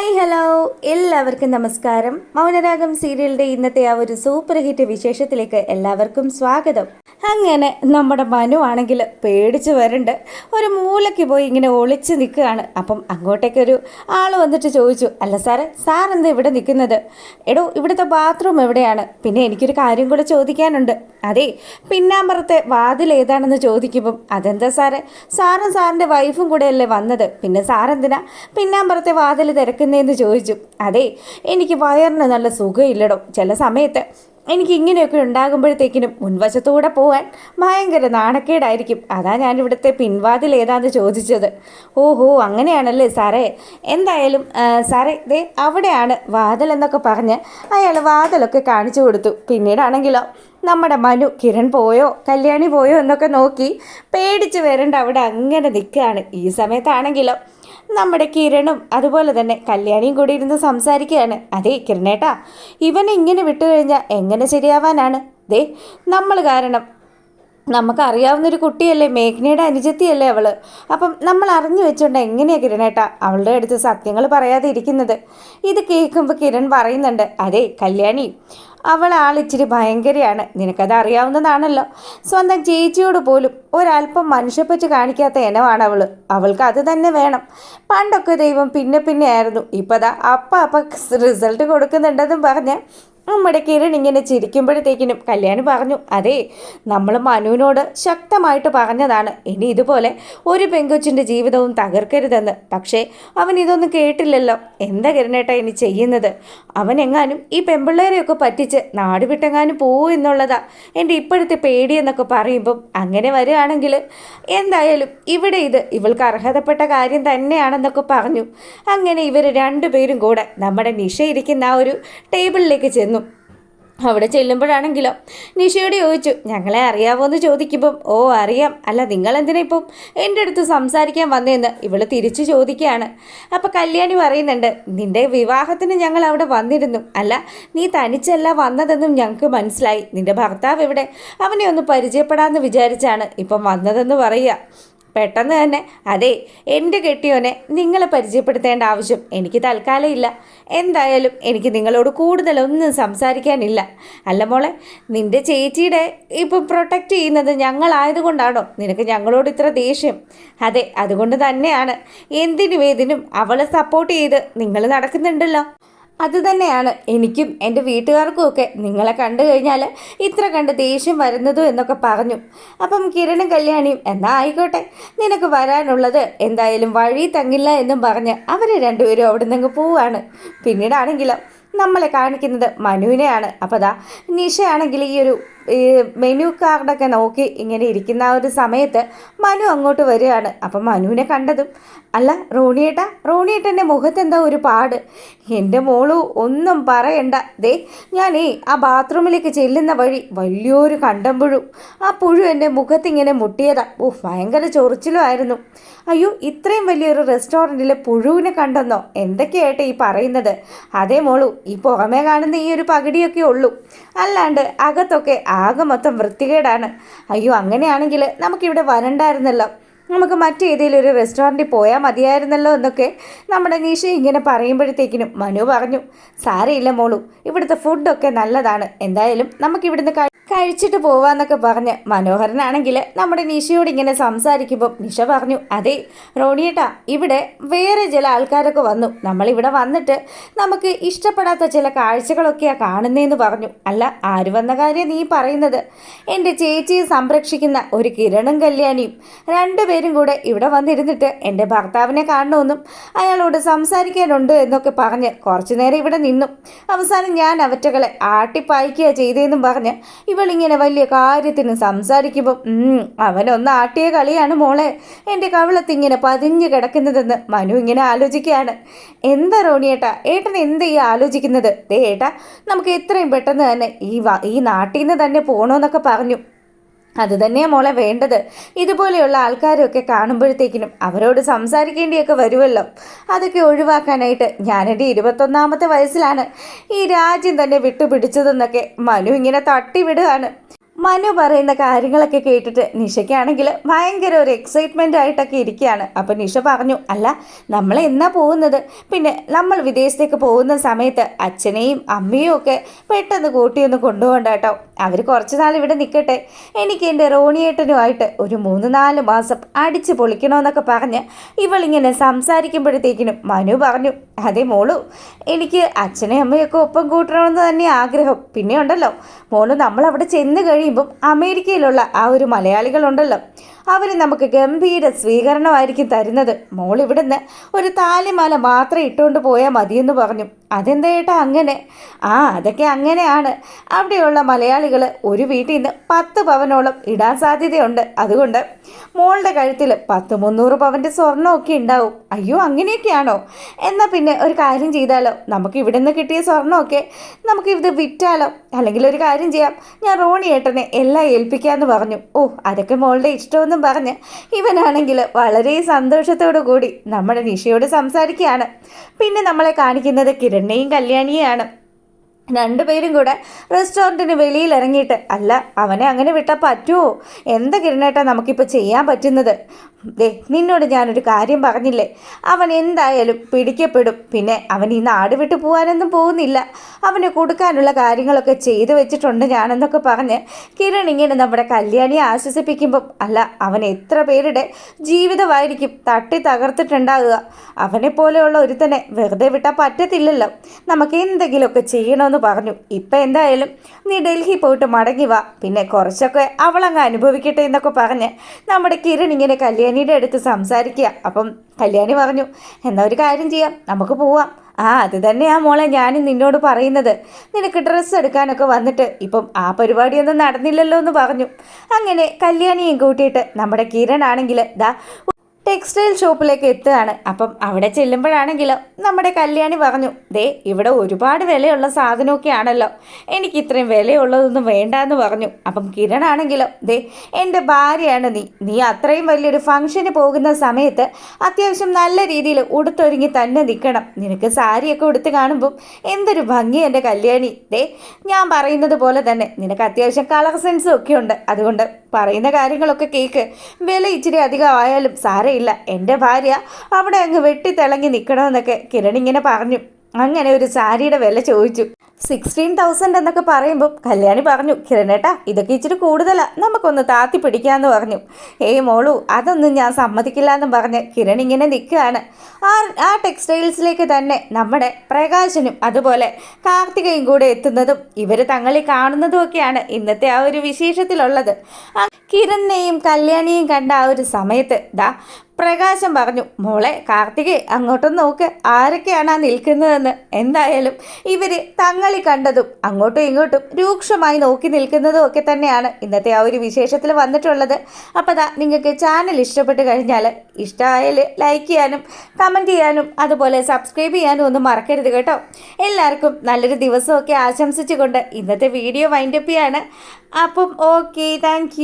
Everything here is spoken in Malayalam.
ഹായ് ഹലോ എല്ലാവർക്കും നമസ്കാരം. മൗനരാഗം സീരിയലിന്റെ ഇന്നത്തെ ആ ഒരു സൂപ്പർ ഹിറ്റ് വിശേഷത്തിലേക്ക് എല്ലാവർക്കും സ്വാഗതം. അങ്ങനെ നമ്മുടെ മനു ആണെങ്കിൽ പേടിച്ച് വരണ്ട്. ഒരു മൂലയ്ക്ക് പോയി ഇങ്ങനെ ഒളിച്ച് നിൽക്കുകയാണ്. അപ്പം അങ്ങോട്ടേക്കൊരു ആൾ വന്നിട്ട് ചോദിച്ചു അല്ല സാറേ സാർ എന്താ ഇവിടെ നിൽക്കുന്നത്? എടോ ഇവിടുത്തെ ബാത്റൂം എവിടെയാണ്? പിന്നെ എനിക്കൊരു കാര്യം കൂടെ ചോദിക്കാനുണ്ട്. അതെ പിന്നാമ്പറത്തെ വാതിൽ ഏതാണെന്ന് ചോദിക്കുമ്പം അതെന്താ സാറേ? സാറും സാറിന്റെ വൈഫും കൂടെ അല്ലേ വന്നത്? പിന്നെ സാറെന്തിനാ? പിന്നാമ്പറത്തെ വാതിൽ തിരക്കുന്നതെന്ന് ചോദിച്ചു. അതെ എനിക്ക് വയറിന് നല്ല സുഖമില്ലടോ. ചില സമയത്ത് എനിക്ക് ഇങ്ങനെയൊക്കെ ഉണ്ടാകുമ്പോഴത്തേക്കിനും മുൻവശത്തൂടെ പോകാൻ ഭയങ്കര നാണക്കേടായിരിക്കും. അതാ ഞാൻ ഇവിടുത്തെ പിൻവാതിൽ ഏതാന്ന് ചോദിച്ചത്. ഓഹോ അങ്ങനെയാണല്ലേ സാറേ. എന്തായാലും സാറേ ദേ അവിടെയാണ് വാതിൽ എന്നൊക്കെ പറഞ്ഞ് അയാൾ വാതിലൊക്കെ കാണിച്ചു കൊടുത്തു. പിന്നീടാണെങ്കിലോ നമ്മുടെ മനു കിരൺ പോയോ കല്യാണി പോയോ എന്നൊക്കെ നോക്കി പേടിച്ച് വരണ്ട അവിടെ അങ്ങനെ നിൽക്കുകയാണ്. ഈ സമയത്താണെങ്കിലോ നമ്മുടെ കിരണും അതുപോലെ തന്നെ കല്യാണിയും കൂടി ഇരുന്ന് സംസാരിക്കുകയാണ്. അതെ കിരണേട്ടാ ഇവനെ ഇങ്ങനെ വിട്ടു കഴിഞ്ഞാൽ എങ്ങനെ ശരിയാവാനാണ്? ദേ നമ്മൾ കാരണം നമുക്കറിയാവുന്നൊരു കുട്ടിയല്ലേ മേഘ്നയുടെ അനുജത്തിയല്ലേ അവൾ. അപ്പം നമ്മൾ അറിഞ്ഞു വെച്ചുകൊണ്ട് എങ്ങനെയാണ് കിരണേട്ടാ അവളുടെ അടുത്ത് സത്യങ്ങൾ പറയാതെ ഇരിക്കുന്നത്? ഇത് കേൾക്കുമ്പോൾ കിരൺ പറയുന്നുണ്ട് അതെ കല്യാണി അവൾ ആളിച്ചിരി ഭയങ്കരയാണ്. നിനക്കത് അറിയാവുന്നതാണല്ലോ. സ്വന്തം ചേച്ചിയോട് പോലും ഒരല്പം മനുഷ്യപ്പറ്റ് കാണിക്കാത്ത ഇനമാണ് അവൾ അവൾക്ക് അത് തന്നെ വേണം. പണ്ടൊക്കെ ദൈവം പിന്നെ പിന്നെ ആയിരുന്നു. ഇപ്പതാ അപ്പ അപ്പ റിസൾട്ട് കൊടുക്കുന്നുണ്ടെന്നും പറഞ്ഞ് നമ്മുടെ കിരൺ ഇങ്ങനെ ചിരിക്കുമ്പോഴത്തേക്കിനും കല്യാണി പറഞ്ഞു അതെ നമ്മൾ മനുവിനോട് ശക്തമായിട്ട് പറഞ്ഞതാണ്. ഇനി ഇതുപോലെ ഒരു പെങ്കൊച്ചിന്റെ ജീവിതവും തകർക്കരുതെന്ന്. പക്ഷേ അവൻ ഇതൊന്നും കേട്ടില്ലല്ലോ. എന്താ കിരണേട്ട ഇനി ചെയ്യുന്നത്? അവൻ എങ്ങാനും ഈ പെമ്പിള്ളേരെയൊക്കെ പറ്റിച്ച് നാട് വിട്ടെങ്ങാനും പോവൂ എന്നുള്ളതാ എന്റെ ഇപ്പോഴത്തെ പേടിയെന്നൊക്കെ പറയുമ്പം അങ്ങനെ വരികയാണെങ്കിൽ എന്തായാലും ഇവിടെ ഇത് ഇവൾക്ക് അർഹതപ്പെട്ട കാര്യം തന്നെയാണെന്നൊക്കെ പറഞ്ഞു. അങ്ങനെ ഇവർ രണ്ടുപേരും കൂടെ നമ്മുടെ നിഷ ഇരിക്കുന്ന ആ ഒരു ടേബിളിലേക്ക് ചെന്നു. അവിടെ ചെല്ലുമ്പോഴാണെങ്കിലോ? നിഷയോട് ചോദിച്ചു ഞങ്ങളെ അറിയാവോ എന്ന് ചോദിക്കുമ്പം ഓ അറിയാം. അല്ല നിങ്ങൾ എന്തിനാ ഇപ്പം എന്റെ അടുത്ത് സംസാരിക്കാൻ വന്നതെന്ന് ഇവൾ തിരിച്ചു ചോദിക്കുകയാണ്. അപ്പോൾ കല്യാണി പറയുന്നുണ്ട് നിന്റെ വിവാഹത്തിന് ഞങ്ങൾ അവിടെ വന്നിരുന്നു. അല്ല നീ തനിച്ചല്ല വന്നതെന്നും ഞങ്ങൾക്ക് മനസ്സിലായി. നിന്റെ ഭർത്താവ് ഇവിടെ അവനെ ഒന്ന് പരിചയപ്പെടാമെന്ന് വിചാരിച്ചാണ് ഇപ്പം വന്നതെന്ന് പറയുക. പെട്ടെന്ന് തന്നെ അതെ എന്റെ കെട്ടിയോനെ നിങ്ങളെ പരിചയപ്പെടുത്തേണ്ട ആവശ്യം എനിക്ക് തൽക്കാലം ഇല്ല എന്തായാലും എനിക്ക് നിങ്ങളോട് കൂടുതലൊന്നും സംസാരിക്കാനില്ല. അല്ല മോളെ നിന്റെ ചേച്ചിയുടെ ഇപ്പം പ്രൊട്ടക്റ്റ് ചെയ്യുന്നത് ഞങ്ങളായതുകൊണ്ടാണോ? നിനക്ക് ഞങ്ങളോട് ഇത്ര ദേഷ്യം. അതെ അതുകൊണ്ട് തന്നെയാണ്. എന്തിനും ഏതിനും അവളെ സപ്പോർട്ട് ചെയ്ത് നിങ്ങൾ നടക്കുന്നുണ്ടല്ലോ. അത് തന്നെയാണ്. എനിക്കും എന്റെ വീട്ടുകാർക്കും ഒക്കെ നിങ്ങളെ കണ്ടു കഴിഞ്ഞാൽ ഇത്ര കണ്ട് ദേഷ്യം വരുന്നതും എന്നൊക്കെ പറഞ്ഞു. അപ്പം കിരണും കല്യാണിയും എന്നാ ആയിക്കോട്ടെ നിനക്ക് വരാനുള്ളത് എന്തായാലും വഴി തങ്ങില്ല എന്നും പറഞ്ഞ് അവർ രണ്ടുപേരും അവിടെ നിന്ന് പോവാണ്. പിന്നീടാണെങ്കിലോ നമ്മളെ കാണിക്കുന്നത് മനുവിനെയാണ്. അപ്പോൾ ദാ നിഷയാണെങ്കിൽ ഈ ഒരു ഈ മെനു കാർഡൊക്കെ നോക്കി ഇങ്ങനെ ഇരിക്കുന്ന ആ ഒരു സമയത്ത് മനു അങ്ങോട്ട് വരികയാണ്. അപ്പം മനുവിനെ കണ്ടതും അല്ല റോണിയേട്ടാ റോണിയേട്ടന്റെ മുഖത്ത് എന്താ ഒരു പാട്? എന്റെ മോളു ഒന്നും പറയണ്ട. ദേ ഞാനേ ആ ബാത്റൂമിലേക്ക് ചെല്ലുന്ന വഴി വലിയൊരു കണ്ടം പുഴു. ആ പുഴു എന്റെ മുഖത്തിങ്ങനെ മുട്ടിയതാ. ഓ ഭയങ്കര ചൊറിച്ചിലുമായിരുന്നു അയ്യോ ഇത്രയും വലിയൊരു റെസ്റ്റോറന്റിലെ പുഴുവിനെ കണ്ടെന്നോ? എന്തൊക്കെയായിട്ട് ഈ പറയുന്നത്? അതേ മോളു ഈ പുറമേ കാണുന്ന ഈ ഒരു പകുടിയൊക്കെ ഉള്ളൂ. അല്ലാണ്ട് അകത്തൊക്കെ ആകെ മൊത്തം വൃത്തികേടാണ്. അയ്യോ അങ്ങനെയാണെങ്കിൽ നമുക്കിവിടെ വരണ്ടായിരുന്നല്ലോ. നമുക്ക് മറ്റേതെങ്കിലും ഒരു റെസ്റ്റോറന്റിൽ പോയാൽ മതിയായിരുന്നല്ലോ എന്നൊക്കെ നമ്മുടെ നീഷ ഇങ്ങനെ പറയുമ്പോഴത്തേക്കിനും മനു പറഞ്ഞു സാരയില്ല മോളു ഇവിടുത്തെ ഫുഡൊക്കെ നല്ലതാണ്. എന്തായാലും നമുക്കിവിടുന്ന് കഴിച്ചിട്ട് പോവാന്നൊക്കെ പറഞ്ഞ് മനോഹരനാണെങ്കിൽ നമ്മുടെ നിഷയോട് ഇങ്ങനെ സംസാരിക്കുമ്പോൾ നിഷ പറഞ്ഞു അതെ റോണിയേട്ടാ ഇവിടെ വേറെ ചില ആൾക്കാരൊക്കെ വന്നു. നമ്മളിവിടെ വന്നിട്ട് നമുക്ക് ഇഷ്ടപ്പെടാത്ത ചില കാഴ്ചകളൊക്കെയാണ് കാണുന്നതെന്ന് പറഞ്ഞു. അല്ല ആര് വന്ന കാര്യം നീ പറയുന്നത്? എന്റെ ചേച്ചിയെ സംരക്ഷിക്കുന്ന ഒരു കിരണും കല്യാണിയും രണ്ടുപേരും കൂടെ ഇവിടെ വന്നിരുന്നിട്ട് എന്റെ ഭർത്താവിനെ കാണണമെന്നും അയാളോട് സംസാരിക്കാനുണ്ട് എന്നൊക്കെ പറഞ്ഞ് കുറച്ചു നേരം ഇവിടെ നിന്നു. അവസാനം ഞാൻ അവറ്റകളെ ആട്ടിപ്പായിക്കുക ചെയ്തതെന്നും പറഞ്ഞ് ഇവളിങ്ങനെ വലിയ കാര്യത്തിന് സംസാരിക്കുമ്പോൾ അവനൊന്ന് ആട്ടിയ കളിയാണ് മോളെ. എന്റെ കവിളത്തിങ്ങനെ പതിഞ്ഞു കിടക്കുന്നതെന്ന് മനു ഇങ്ങനെ ആലോചിക്കുകയാണ്. എന്താ റോണിയേട്ടാ ഏട്ടൻ എന്താ ഈ ആലോചിക്കുന്നത്? ദേ ഏട്ടാ നമുക്ക് എത്രയും പെട്ടെന്ന് തന്നെ ഈ ഈ നാട്ടിൽ നിന്ന് തന്നെ പോകണമെന്നൊക്കെ പറഞ്ഞു. അത് മോളെ വേണ്ടത്. ഇതുപോലെയുള്ള ആൾക്കാരൊക്കെ കാണുമ്പോഴത്തേക്കിനും അവരോട് സംസാരിക്കേണ്ടിയൊക്കെ വരുമല്ലോ അതൊക്കെ ഒഴിവാക്കാനായിട്ട് ഞാനെന്റെ ഇരുപത്തൊന്നാമത്തെ വയസ്സിലാണ്. ഈ രാജ്യം തന്നെ വിട്ടുപിടിച്ചതെന്നൊക്കെ മനു ഇങ്ങനെ തട്ടിവിടുകയാണ്. മനു പറയുന്ന കാര്യങ്ങളൊക്കെ കേട്ടിട്ട് നിഷയ്ക്കാണെങ്കിൽ ഭയങ്കര ഒരു എക്സൈറ്റ്മെന്റ് ആയിട്ടൊക്കെ ഇരിക്കുകയാണ്. അപ്പോൾ നിഷ പറഞ്ഞു അല്ല നമ്മൾ എന്നാ പോകുന്നത്? പിന്നെ നമ്മൾ വിദേശത്തേക്ക് പോകുന്ന സമയത്ത് അച്ഛനെയും അമ്മയും ഒക്കെ പെട്ടെന്ന് കൂട്ടിയൊന്ന് കൊണ്ടുപോകണ്ട കേട്ടോ. അവർ കുറച്ച് നാൾ ഇവിടെ നിൽക്കട്ടെ എനിക്ക് എന്റെ റോണിയേട്ടനുമായിട്ട് ഒരു മൂന്ന് നാല് മാസം അടിച്ച് പൊളിക്കണമെന്നൊക്കെ പറഞ്ഞ് ഇവളിങ്ങനെ സംസാരിക്കുമ്പോഴത്തേക്കിനും മനു പറഞ്ഞു അതേ മോളു എനിക്ക് അച്ഛനെ അമ്മയൊക്കെ ഒപ്പം കൂട്ടണമെന്ന് തന്നെ ആഗ്രഹം. പിന്നെ ഉണ്ടല്ലോ മോൾ നമ്മളവിടെ ചെന്ന് കഴിയുമ്പം അമേരിക്കയിലുള്ള ആ ഒരു മലയാളികളുണ്ടല്ലോ. അവർ നമുക്ക് ഗംഭീര സ്വീകരണമായിരിക്കും തരുന്നത്. മോൾ ഇവിടുന്ന് ഒരു താലിമാല മാത്രം ഇട്ടുകൊണ്ട് പോയാൽ മതിയെന്ന് പറഞ്ഞു. അതെന്താ ഏട്ടാ അങ്ങനെ? ആ അതൊക്കെ അങ്ങനെയാണ്. അവിടെയുള്ള മലയാളികൾ ഒരു വീട്ടിൽ നിന്ന് പത്ത് പവനോളം ഇടാൻ സാധ്യതയുണ്ട്. അതുകൊണ്ട് മോളുടെ കഴുത്തിൽ പത്ത് മുന്നൂറ് പവന്റെ സ്വർണമൊക്കെ ഉണ്ടാവും. അയ്യോ അങ്ങനെയൊക്കെയാണോ? എന്നാൽ പിന്നെ ഒരു കാര്യം ചെയ്താലോ? നമുക്ക് ഇവിടെ നിന്ന് കിട്ടിയ സ്വർണമൊക്കെ നമുക്ക് ഇത് വിറ്റാലോ? അല്ലെങ്കിൽ ഒരു കാര്യം ചെയ്യാം. ഞാൻ റോണി ഏട്ടനെ എല്ലാം ഏൽപ്പിക്കാമെന്ന് പറഞ്ഞു. ഓ അതൊക്കെ മോളുടെ ഇഷ്ടമെന്നും പറഞ്ഞ് ഇവനാണെങ്കിൽ വളരെ സന്തോഷത്തോടു കൂടി നമ്മുടെ നിഷയോട് സംസാരിക്കുകയാണ്. പിന്നെ നമ്മളെ കാണിക്കുന്നത് കിരണിനെയും കല്യാണിയെയാണ്. രണ്ടുപേരും കൂടെ റെസ്റ്റോറന്റിന് വെളിയിൽ ഇറങ്ങിയിട്ട് അല്ല അവനെ അങ്ങനെ വിട്ടാൽ പറ്റുമോ എന്താ കിരണേട്ടാ നമുക്കിപ്പോൾ ചെയ്യാൻ പറ്റുന്നത്? ദേ നിന്നോട് ഞാനൊരു കാര്യം പറഞ്ഞില്ലേ? അവൻ എന്തായാലും പിടിക്കപ്പെടും. പിന്നെ അവൻ ഈ നാട് വിട്ട് പോകാനൊന്നും പോകുന്നില്ല. അവന് കൊടുക്കാനുള്ള കാര്യങ്ങളൊക്കെ ചെയ്തു വെച്ചിട്ടുണ്ട് ഞാനെന്നൊക്കെ പറഞ്ഞ് കിരൺ ഇങ്ങനെ നമ്മുടെ കല്യാണിയെ ആശ്വസിപ്പിക്കുമ്പം അല്ല അവൻ എത്ര പേരുടെ ജീവിതമായിരിക്കും തട്ടി തകർത്തിട്ടുണ്ടാകുക അവനെ പോലെയുള്ള ഒരുത്തനെ വെറുതെ വിട്ടാൽ പറ്റത്തില്ലല്ലോ. നമുക്ക് എന്തെങ്കിലുമൊക്കെ ചെയ്യണമെന്ന് പറഞ്ഞു. ഇപ്പം എന്തായാലും നീ ഡൽഹി പോയിട്ട് മടങ്ങി വാ. പിന്നെ കുറച്ചൊക്കെ അവളങ്ങ് അനുഭവിക്കട്ടെ എന്നൊക്കെ പറഞ്ഞ് നമ്മുടെ കിരൺ ഇങ്ങനെ കല്യാണിയുടെ അടുത്ത് സംസാരിക്കുക. അപ്പം കല്യാണി പറഞ്ഞു എന്നാ ഒരു കാര്യം ചെയ്യാം നമുക്ക് പോവാം. ആ അത് തന്നെയാ മോളെ ഞാനും നിന്നോട് പറയുന്നത്. നിനക്ക് ഡ്രസ്സ് എടുക്കാനൊക്കെ വന്നിട്ട് ഇപ്പം ആ പരിപാടിയൊന്നും നടന്നില്ലല്ലോ എന്ന് പറഞ്ഞു. അങ്ങനെ കല്യാണിയും കൂട്ടിയിട്ട് നമ്മുടെ കിരൺ ആണെങ്കിൽ ദാ ടെക്സ്റ്റൈൽ ഷോപ്പിലേക്ക് എത്തുകയാണ്. അപ്പം അവിടെ ചെല്ലുമ്പോഴാണെങ്കിലോ നമ്മുടെ കല്യാണി പറഞ്ഞു ദേ ഇവിടെ ഒരുപാട് വിലയുള്ള സാധനമൊക്കെ ആണല്ലോ. എനിക്ക് ഇത്രയും വിലയുള്ളതൊന്നും വേണ്ട എന്ന് പറഞ്ഞു. അപ്പം കിരൺ ദേ എന്റെ ഭാര്യയാണ് നീ. നീ അത്രയും വലിയൊരു ഫംഗ്ഷന് പോകുന്ന സമയത്ത് അത്യാവശ്യം നല്ല രീതിയിൽ ഉടുത്തൊരുങ്ങി തന്നെ നിൽക്കണം. നിനക്ക് സാരിയൊക്കെ ഉടുത്ത് കാണുമ്പം എന്തൊരു ഭംഗി എന്റെ കല്യാണി. ദേ ഞാൻ പറയുന്നത് പോലെ തന്നെ നിനക്ക് അത്യാവശ്യം കളർ സെൻസും ഒക്കെ ഉണ്ട്. അതുകൊണ്ട് പറയുന്ന കാര്യങ്ങളൊക്കെ കേക്ക് വില ഇച്ചിരി അധികം ആയാലും സാരമില്ല എന്റെ ഭാര്യ അവിടെ അങ്ങ് വെട്ടിത്തിളങ്ങി നിൽക്കണമെന്നൊക്കെ കിരൺ ഇങ്ങനെ പറഞ്ഞു. അങ്ങനെ ഒരു സാരിയുടെ വില ചോദിച്ചു. സിക്സ്റ്റീൻ തൗസൻഡ് എന്നൊക്കെ പറയുമ്പോൾ കല്യാണി പറഞ്ഞു കിരണേട്ടാ ഇതൊക്കെ ഇച്ചിരി കൂടുതലാണ് നമുക്കൊന്ന് താത്തി പിടിക്കാമെന്ന് പറഞ്ഞു. ഏയ് മോളു അതൊന്നും ഞാൻ സമ്മതിക്കില്ല എന്നും പറഞ്ഞ് കിരൺ ഇങ്ങനെ നിൽക്കുകയാണ്. ആ ആ ടെക്സ്റ്റൈൽസിലേക്ക് തന്നെ നമ്മുടെ പ്രകാശനും അതുപോലെ കാർത്തികയും കൂടെ എത്തുന്നതും ഇവർ തങ്ങളിൽ കാണുന്നതും ഒക്കെയാണ് ഇന്നത്തെ ആ ഒരു വിശേഷത്തിലുള്ളത്. കിരണിനെയും കല്യാണിയും കണ്ട ആ ഒരു സമയത്ത് ദാ പ്രകാശം പറഞ്ഞു മോളെ കാർത്തികെ അങ്ങോട്ടും നോക്ക് ആരൊക്കെയാണ് ആ നിൽക്കുന്നതെന്ന്? എന്തായാലും ഇവർ തങ്ങളി കണ്ടതും അങ്ങോട്ടും ഇങ്ങോട്ടും രൂക്ഷമായി നോക്കി നിൽക്കുന്നതും ഒക്കെ തന്നെയാണ് ഇന്നത്തെ ആ ഒരു വിശേഷത്തിൽ വന്നിട്ടുള്ളത്. അപ്പോൾ അതാ നിങ്ങൾക്ക് ചാനൽ ഇഷ്ടപ്പെട്ട് കഴിഞ്ഞാൽ ഇഷ്ടമായാൽ ലൈക്ക് ചെയ്യാനും കമന്റ് ചെയ്യാനും അതുപോലെ സബ്സ്ക്രൈബ് ചെയ്യാനും ഒന്നും മറക്കരുത് കേട്ടോ. എല്ലാവർക്കും നല്ലൊരു ദിവസമൊക്കെ ആശംസിച്ചുകൊണ്ട് ഇന്നത്തെ വീഡിയോ വൈൻഡപ്പ് ചെയ്യാണ്. അപ്പം ഓക്കെ താങ്ക്